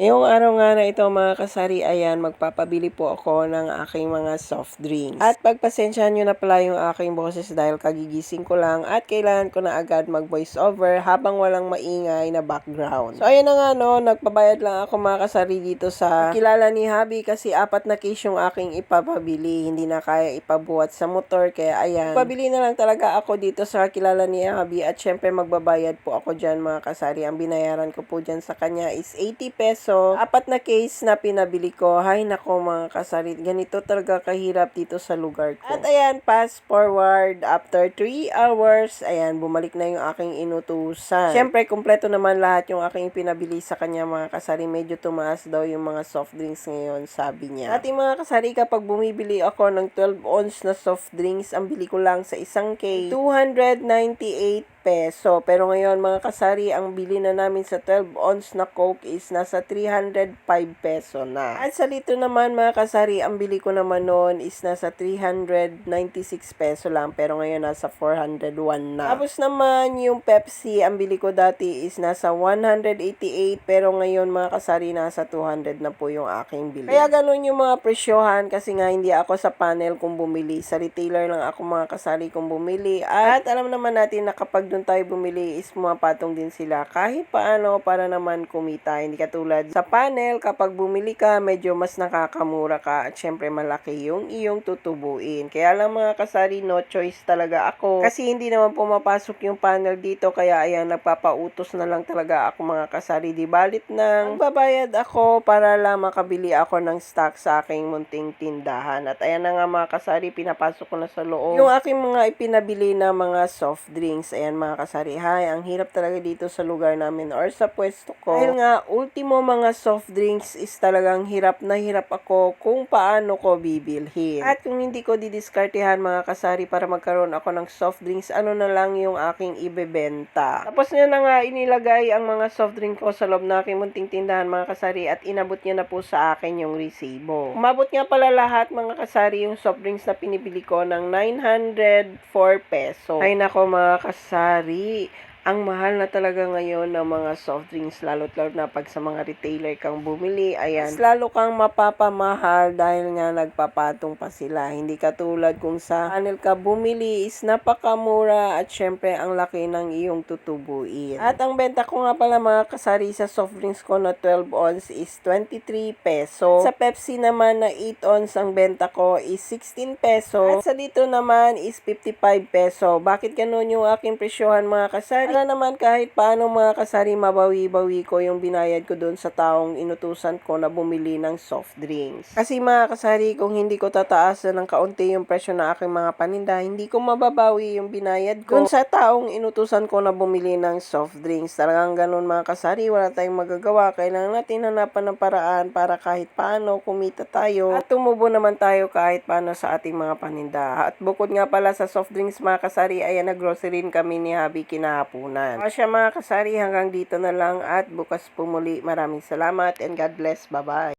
Ngayong araw nga na ito mga kasari, ayan, magpapabili po ako ng aking mga soft drinks. At pagpasensyahan nyo na pala yung aking boses dahil kagigising ko lang at kailangan ko na agad mag voice over habang walang maingay na background. So ayan na nga no, nagpabayad lang ako mga kasari dito sa kilala ni Habi kasi apat na case yung aking ipapabili. Hindi na kaya ipabuhat sa motor kaya ayan. Pabili na lang talaga ako dito sa kilala ni Habi at syempre magbabayad po ako dyan mga kasari. Ang binayaran ko po dyan sa kanya is 80 peso. Apat na case na pinabili ko. Hay nako mga kasari. Ganito talaga kahirap dito sa lugar ko. At ayan, fast forward after 3 hours. Ayan, bumalik na yung aking inutusan. Syempre, kumpleto naman lahat yung aking pinabili sa kanya mga kasari. Medyo tumaas daw yung mga soft drinks ngayon, sabi niya. At yung mga kasari, kapag bumibili ako ng 12 ounce na soft drinks, ang bili ko lang sa isang case, 298 peso. Pero ngayon mga kasari, ang bili na namin sa 12 ounce na Coke is nasa 305 peso na. At sa lito naman mga kasari, ang bili ko naman noon is nasa 396 peso lang. Pero ngayon nasa 401 na. Tapos naman yung Pepsi, ang bili ko dati is nasa 188 pero ngayon mga kasari nasa 200 na po yung aking bili. Kaya ganun yung mga presyohan kasi nga hindi ako sa panel kung bumili. Sa retailer lang ako mga kasari kung bumili. At alam naman natin na kapag doon tayo bumili is pumapatong din sila kahit paano para naman kumita. Hindi katulad sa panel kapag bumili ka medyo mas nakakamura ka at syempre malaki yung iyong tutubuin. Kaya lang mga kasari no choice talaga ako kasi hindi naman pumapasok yung panel dito kaya ayan nagpapautos na lang talaga ako mga kasari. Di balit nang babayad ako para lang makabili ako ng stock sa aking munting tindahan. At ayan na nga mga kasari pinapasok ko na sa loob yung aking mga ipinabili na mga soft drinks. Ayan mga kasari, hay, ang hirap talaga dito sa lugar namin or sa pwesto ko. Dahil nga, ultimo mga soft drinks is talagang hirap na hirap ako kung paano ko bibilhin. At kung hindi ko didiskartehan mga kasari para magkaroon ako ng soft drinks, ano na lang yung aking ibebenta. Tapos niya na nga inilagay ang mga soft drink ko sa loob na aking munting tindahan mga kasari at inabot niya na po sa akin yung resibo. Umabot nga pala lahat mga kasari yung soft drinks na pinibili ko ng 904 peso. Ay nako mga kasari, sorry ang mahal na talaga ngayon ng mga soft drinks lalo't lalo na pag sa mga retailer kang bumili ayan. Mas lalo kang mapapamahal dahil nga nagpapatong pa sila. Hindi katulad kung sa panel ka bumili is napakamura at syempre ang laki ng iyong tutubuin. At ang benta ko nga pala mga kasari sa soft drinks ko na 12 ounce is 23 peso. Sa Pepsi naman na 8 ounce ang benta ko is 16 peso. At sa dito naman is 55 peso. Bakit ganun yung aking presyohan mga kasari para naman kahit paano mga kasari mabawi-bawi ko yung binayad ko doon sa taong inutusan ko na bumili ng soft drinks. Kasi mga kasari, kung hindi ko tataasan ng kaunti yung presyo na aking mga paninda, hindi ko mababawi yung binayad ko doon sa taong inutusan ko na bumili ng soft drinks. Talagang ganun mga kasari, wala tayong magagawa. Kailangan natin hanapan ng paraan para kahit paano kumita tayo at tumubo naman tayo kahit paano sa ating mga paninda. At bukod nga pala sa soft drinks mga kasari, ayan na grocery kami ni Habi kinahapon hapunan. O siya mga kasari, hanggang dito na lang at bukas pumuli. Maraming salamat and God bless. Bye-bye.